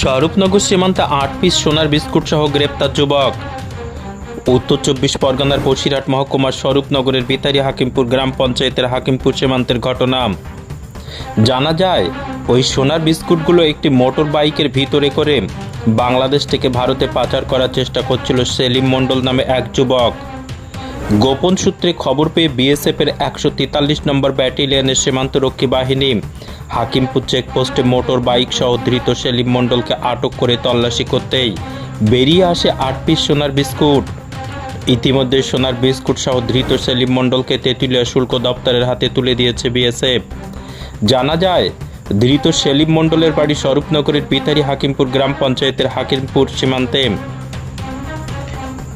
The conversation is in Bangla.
স্বরূপনগর সীমান্তে আট পিস সোনার বিস্কুট সহ গ্রেপ্তার যুবক। উত্তর চব্বিশ পরগনার বসিরহাট মহকুমার স্বরূপনগরের বিতারি হাকিমপুর গ্রাম পঞ্চায়েতের হাকিমপুর সীমান্তের ঘটনা। জানা যায়, ওই সোনার বিস্কুটগুলো একটি মোটর বাইকের ভিতরে করে বাংলাদেশ থেকে ভারতে পাচার করার চেষ্টা করছিল সেলিম মণ্ডল নামে এক যুবক। গোপন সূত্রে খবর পেয়ে বিএসএফ এর একশো তেতাল্লিশ নম্বর ব্যাটালিয়নের সীমান্তরক্ষী বাহিনী হাকিমপুর চেকপোস্টে মোটর বাইক সহ ধৃত সেলিম মণ্ডলকে আটক করে তল্লাশি করতেই বেরিয়ে আসে আট পিস সোনার বিস্কুট। ইতিমধ্যে সোনার বিস্কুট সহ ধৃত সেলিম মণ্ডলকে তেঁতুলিয়া শুল্ক দপ্তরের হাতে তুলে দিয়েছে বিএসএফ। জানা যায়, ধৃত সেলিম মণ্ডলের বাড়ি স্বরূপনগরের পিতারি হাকিমপুর গ্রাম পঞ্চায়েতের হাকিমপুর সীমান্তে।